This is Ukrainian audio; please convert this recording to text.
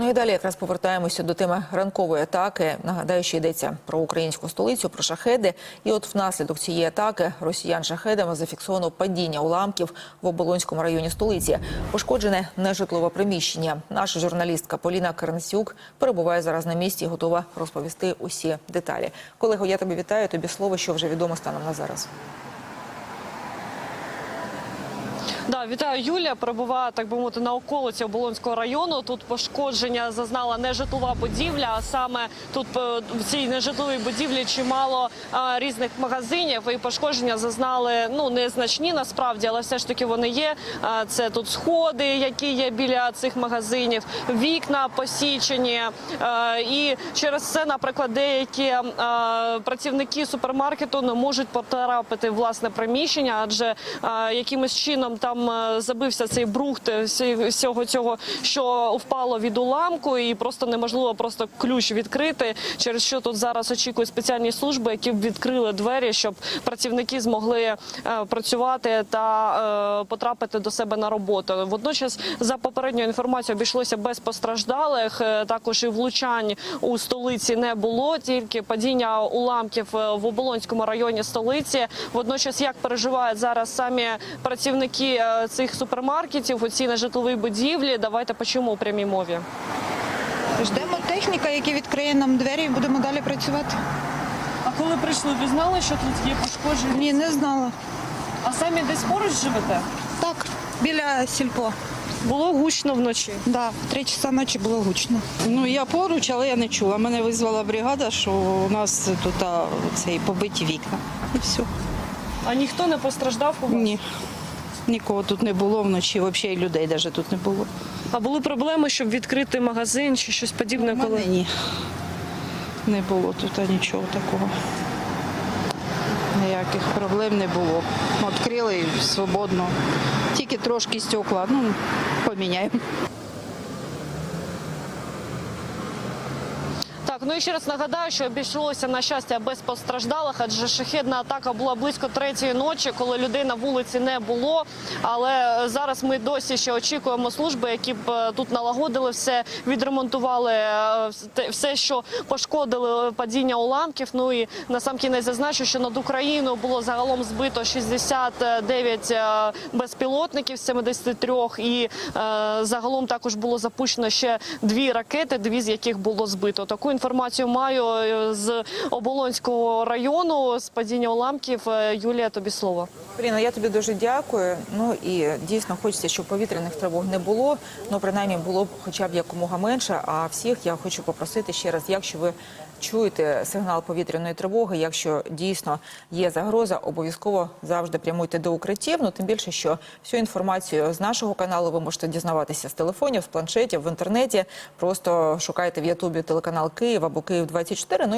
Ну і далі якраз повертаємося до теми ранкової атаки. Нагадаю, що йдеться про українську столицю, про шахеди. І от внаслідок цієї атаки росіян шахедами зафіксовано падіння уламків в оболонському районі столиці. Пошкоджене нежитлове приміщення. Наша журналістка Поліна Карнасюк перебуває зараз на місці і готова розповісти усі деталі. Колего, я тебе вітаю. Тобі слово, що вже відомо станом на зараз. Да, вітаю Юлія. Перебуває так би мовити на околиці Оболонського району. Тут пошкодження зазнала нежитлова будівля. А саме тут е, в цій нежитловій будівлі чимало а, різних магазинів. І пошкодження зазнали ну незначні насправді, але все ж таки вони є. А, це тут сходи, які є біля цих магазинів, вікна посічені. Е, і через це, наприклад, деякі е, працівники супермаркету не можуть потрапити власне приміщення, адже е, якимось чином там е, забився цей брухт всього цього, що впало від уламку, і просто неможливо просто ключ відкрити. Через що тут зараз очікують спеціальні служби, які б відкрили двері, щоб працівники змогли е, працювати та е, потрапити до себе на роботу. Водночас, за попередньою інформацією, обійшлося без постраждалих. Також і влучань у столиці не було, тільки падіння уламків в оболонському районі столиці. Водночас, як переживають зараз самі працівники цих супермаркетів у цій нежитловій будівлі, давайте почуємо у прямій мові. Ждемо техніка, який відкриє нам двері і будемо далі працювати. А коли прийшли, ви знали, що тут є пошкодження? Ні, не знала. А самі десь поруч живете? Так, біля сільпо. Було гучно вночі. Да, в три часа ночі було гучно. Ну я поруч, але я не чула. Мене визвала бригада, що у нас тут а, цей побиті вікна. І все. А ніхто не постраждав у вас? Ні. Нікого тут не було вночі, взагалі людей навіть тут не було. А були проблеми, щоб відкрити магазин чи щось подібне? Ну, Коли ні. Не було тут нічого такого. Ніяких проблем не було. Відкрили свободно. Тільки трошки стекла, ну, поміняємо. Так, ну і ще раз нагадаю, що обійшлося на щастя без постраждалих, адже шахедна атака була близько третьої ночі, коли людей на вулиці не було. Але зараз ми досі ще очікуємо служби, які б е, тут налагодили все, відремонтували е, все, що пошкодили падіння уламків. Ну і на сам кінець зазначу, що над Україною було загалом збито 69 е, безпілотників з 73, і загалом також було запущено ще дві ракети, дві з яких було збито. Таку інформацію маю е, з Оболонського району з падіння уламків. Е, Юлія, тобі слово. Поліна, я тобі дуже дякую. Ну і дійсно хочеться, щоб повітряних тривог не було. Ну принаймні було б хоча б якомога менше. А всіх я хочу попросити ще раз, якщо ви чуєте сигнал повітряної тривоги, якщо дійсно є загроза, обов'язково завжди прямуйте до укриттів. Ну тим більше, що всю інформацію з нашого каналу ви можете дізнаватися з телефонів, з планшетів в інтернеті. Просто шукайте в Ютубі телеканал Київ або Київ 24 Ну